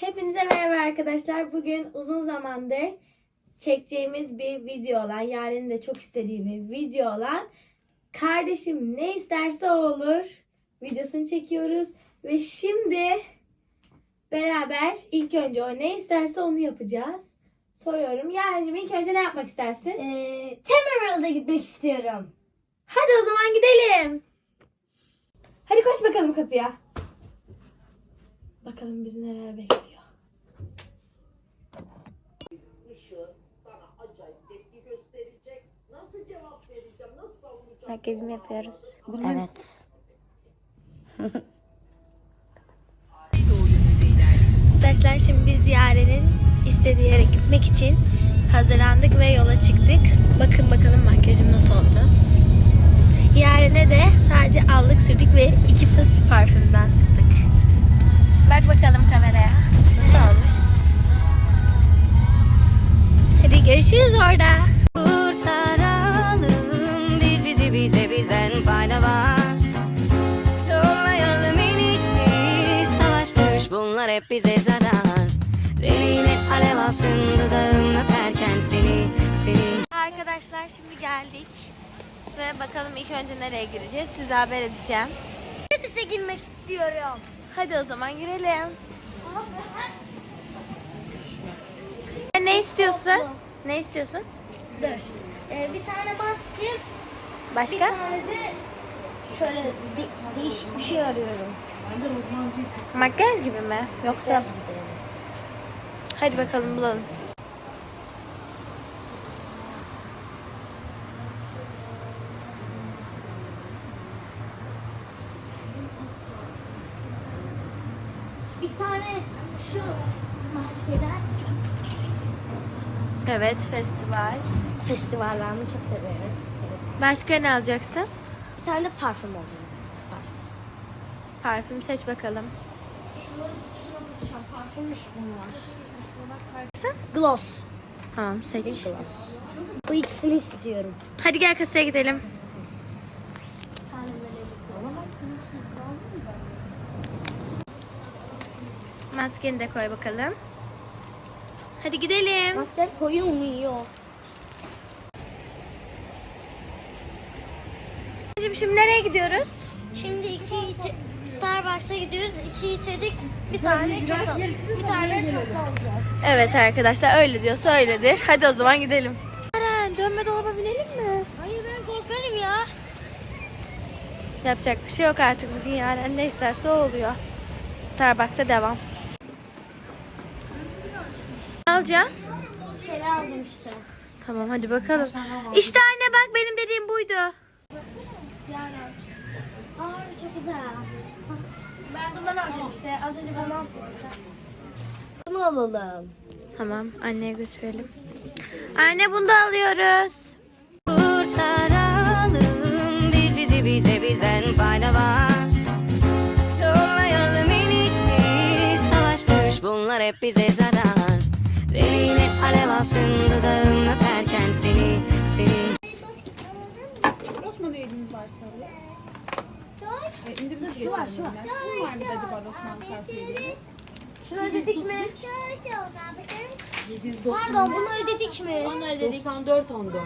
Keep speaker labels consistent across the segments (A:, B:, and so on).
A: Hepinize merhaba arkadaşlar. Bugün uzun zamandır çekeceğimiz bir video olan, Yaren'in de çok istediği bir video olan Kardeşim ne isterse o olur videosunu çekiyoruz. Ve şimdi beraber ilk önce o ne isterse onu yapacağız. Soruyorum. Yaren'cim ilk önce ne yapmak istersin?
B: Ee, Temeral'a gitmek istiyorum.
A: Hadi o zaman gidelim. Hadi koş bakalım kapıya. Bakalım bizi neler bekliyor.
C: Gösterecek. Nasıl cevap vereceğim? Nasıl savunacağım?
A: Herkes mi yapıyoruz?
B: Evet.
A: Arkadaşlar şimdi biz Yaren'in istediği yere gitmek için hazırlandık ve yola çıktık. Bakın bakalım makyajım nasıl oldu. Yaren'e de sadece allık sürdük ve iki fıs parfümden sıktık. Bak bakalım kameraya. Nasıl olmuş? Hadi görüşürüz orada.
D: Kurtaralım biz bizi bize bizden fayda var Sormayalım en iyisi Savaş dövüş bunlar hep bize zarar Reline alev alsın dudağım öperken seni seni
A: Arkadaşlar şimdi geldik. Ve bakalım ilk önce nereye gireceğiz. Size haber edeceğim.
B: Pilates'e girmek istiyorum.
A: Hadi o zaman girelim. Ne istiyorsun? Ne istiyorsun?
B: Dur. Ee, bir tane maske, bir
A: Başka?
B: tane de şöyle de- değişik bir şey arıyorum.
A: Makyaj gibi mi? Yoksa? Hadi bakalım bulalım.
B: Bir tane şu maskeden
A: Evet festival.
B: Festivallerini çok severim.
A: Başka ne alacaksın?
B: Bir tane de parfüm olacak.
A: Parfüm seç bakalım.
B: Şunların kutusuna bakacağım. Parfümmüş bunlar. Gloss.
A: Tamam seç.
B: Gloss. Bu ikisini istiyorum.
A: Hadi gel kasaya gidelim. Maskeni de koy bakalım. Hadi gidelim.
B: Maske koyulmuyor.
A: Anneciğim şimdi nereye gidiyoruz?
B: Şimdi iki Starbucks'a gidiyoruz. İki içecek, bir tane çikolata. Bir tane çikolata alacağız.
A: Evet arkadaşlar öyle diyorsa öyledir. Hadi o zaman gidelim. Eren dönme dolaba binelim mi?
B: Hayır ben korkarım ya.
A: Yapacak bir şey yok artık bugün yani ne isterse o oluyor. Starbucks'a devam. Ne alacaksın?
B: Bir şeyler alacağım işte.
A: Tamam hadi bakalım. İşte anne bak benim dediğim buydu.
B: Yani. Aa çok güzel. Ben bundan alacağım işte. Az önce tamam. Bunu alalım.
A: Tamam anneye götürelim. Anne bunu da alıyoruz.
D: Kurtaralım biz bizi bize bizden fayda var Sormayalım en iyisi Savaş dövüş bunlar hep bize zarar Reline alev alsın dudağım öperken seni seni
E: varsa alıyor. E, indirdiniz
B: Şu var, şu var.
E: Sizin var mıydı acaba Osman üyeliğiniz?
B: Şunu ödedik mi?
E: 790.
B: Pardon bunu ödedik mi?
E: Onu ödedik. 94 14.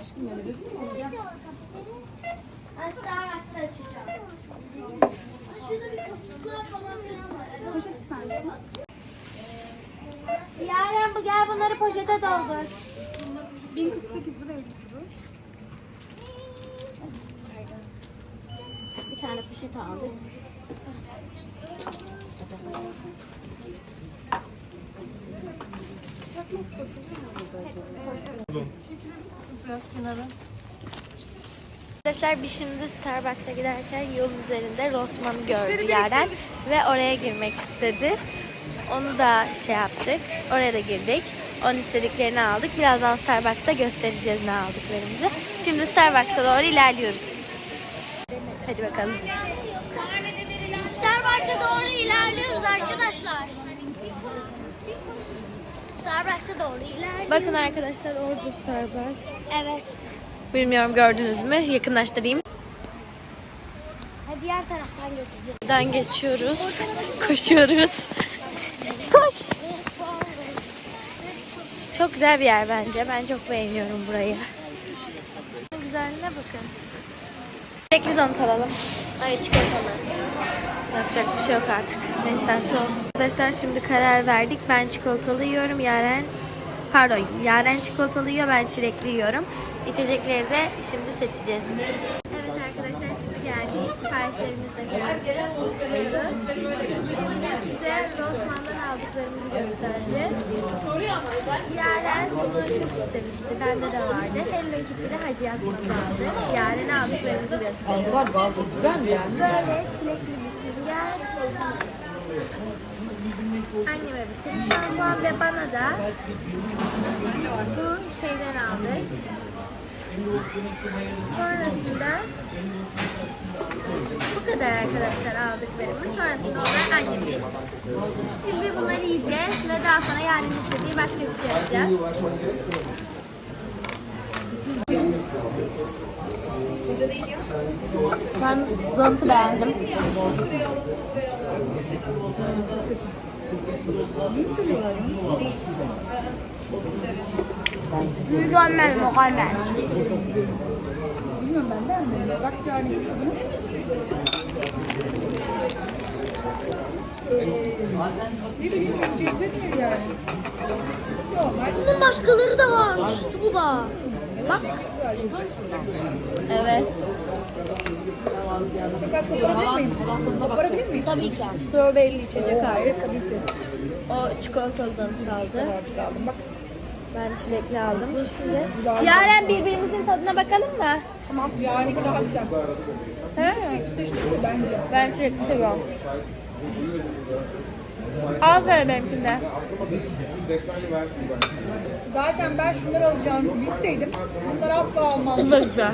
E: Aşkım öyle dedin mi?
B: Ben Starbucks'ta açacağım. Şurada bir kapılar falan filan var.
E: Poşet ister misin?
B: Yaren bu gel bunları poşete doldur.
E: 1048 lira
B: tane poşet aldık.
E: Siz biraz kenara.
A: Arkadaşlar biz şimdi Starbucks'a giderken yolun üzerinde Rossmann'ı gördü yerden ve oraya girmek istedi. Onu da şey yaptık. Oraya da girdik. Onun istediklerini aldık. Birazdan Starbucks'ta göstereceğiz ne aldıklarımızı. Şimdi Starbucks'a doğru ilerliyoruz. Hadi bakalım.
B: Starbucks'a doğru ilerliyoruz arkadaşlar. Starbucks'a doğru ilerliyoruz.
A: Bakın arkadaşlar orada Starbucks.
B: Evet.
A: Bilmiyorum gördünüz mü? Yakınlaştırayım.
B: Hadi diğer taraftan geçeceğiz.
A: Buradan geçiyoruz. Koşuyoruz. Koş. Çok güzel bir yer bence. Ben çok beğeniyorum burayı. Güzelliğine bakın. Bekli donut alalım.
B: Hayır çikolatalı.
A: Yapacak bir şey yok artık. Ne isterse o. Arkadaşlar şimdi karar verdik. Ben çikolatalı yiyorum. Yaren pardon Yaren çikolatalı yiyor. Ben çilekli yiyorum. İçecekleri de şimdi seçeceğiz. Siparişlerimizi de koyduk. Şimdi size Rossmann'dan aldıklarımızı göstereceğiz. Yaren bunları çok istemişti. Bende de vardı. Hello Kitty'de Hacı aldı. Yaren aldıklarımızı göstereceğiz. Böyle çilekli bir sünger. Anneme bir kuru şampuan ve bana da bu şeyden aldık. Sonrasında kadar arkadaşlar aldıklarımız. Sonrasında onlar annemin. Şimdi bunları yiyeceğiz ve daha sonra yarın istediği başka bir şey yapacağız. Ben donut'u beğendim. Mükemmel, mükemmel.
E: Bilmiyorum ben beğenmedim. Bak yani. Ne bileyim yani.
B: Bunun başkaları da varmış Tuğba. Bak
A: Evet.
E: Çok az koparabilir miyim? Koparabilir miyim?
B: tabii ki.
A: Strawberry içecek aldık. O çikolatalı donut aldı.
E: Birazcık aldım bak.
A: Ben çilekli aldım. Şimdi Yaren birbirimizin tadına bakalım mı?
E: Tamam. Yani daha güzel.
A: He?
E: Seçtik mi bence?
A: Ben çilekli seviyorum. Al söyle benimkinde.
E: Zaten ben şunları alacağımı bilseydim bunları asla almazdım.
A: Bu da güzel.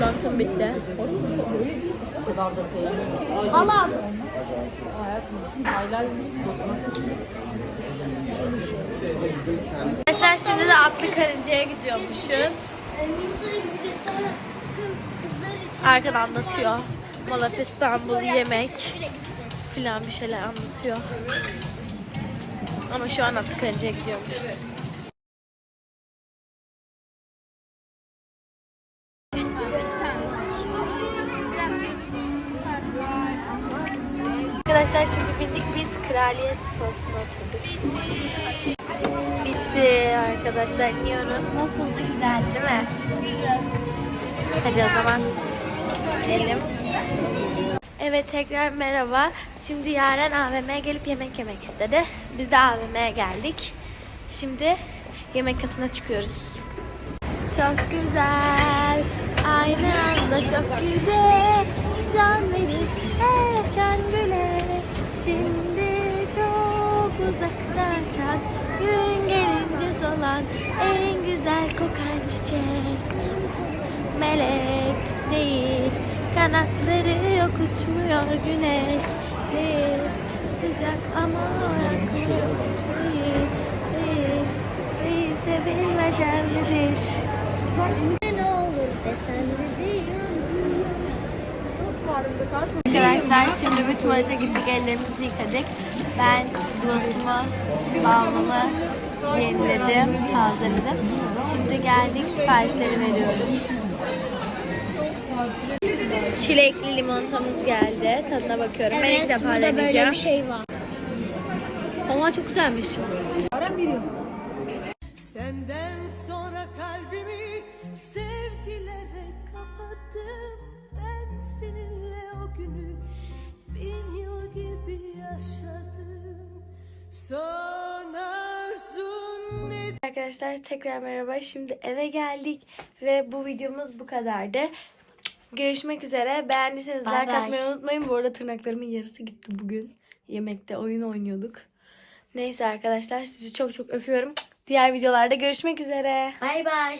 A: Donut'um bitti.
B: Halam.
A: Arkadaşlar şimdi de atlı karıncaya gidiyormuşuz. Arkadan anlatıyor. Malaf İstanbul yemek filan bir şeyler anlatıyor. Ama şu an atlı karıncaya gidiyormuşuz. Arkadaşlar şimdi bindik biz kraliyet koltuğuna oturduk. Bitti arkadaşlar iniyoruz. Nasıldı güzel değil mi? Hadi o zaman gidelim. Evet tekrar merhaba. Şimdi Yaren AVM'ye gelip yemek yemek istedi. Biz de AVM'ye geldik. Şimdi yemek katına çıkıyoruz. Çok güzel. Aynı anda çok güzel. Can verir her can güle. Şimdi çok uzakta çan. Gün gelince solan en güzel kokan çiçek. Melek değil. Kanatları yok uçmuyor güneş değil. Sıcak ama yakıyor. Değil, değil, değil. Sevilmecelidir.
B: ne olur desen de değil.
A: Arkadaşlar şimdi bir tuvalete gittik ellerimizi yıkadık. Ben glossumu, balmımı yeniledim, tazeledim. Şimdi geldik siparişleri veriyoruz. Çilekli limonatamız geldi. Tadına bakıyorum. ben ilk defa
B: burada böyle
A: deneyeceğim.
B: bir şey var.
A: Ama çok güzelmiş.
E: Aram bir yıl.
F: Senden sonra kalbimi sevgilere kapattım günü bin yıl gibi yaşadım Son arzum ne
A: Arkadaşlar tekrar merhaba. Şimdi eve geldik ve bu videomuz bu kadardı. Görüşmek üzere. Beğendiyseniz
B: Bye
A: like
B: bye.
A: atmayı unutmayın. Bu arada tırnaklarımın yarısı gitti bugün. Yemekte oyun oynuyorduk. Neyse arkadaşlar sizi çok çok öpüyorum. Diğer videolarda görüşmek üzere.
B: Bay bay.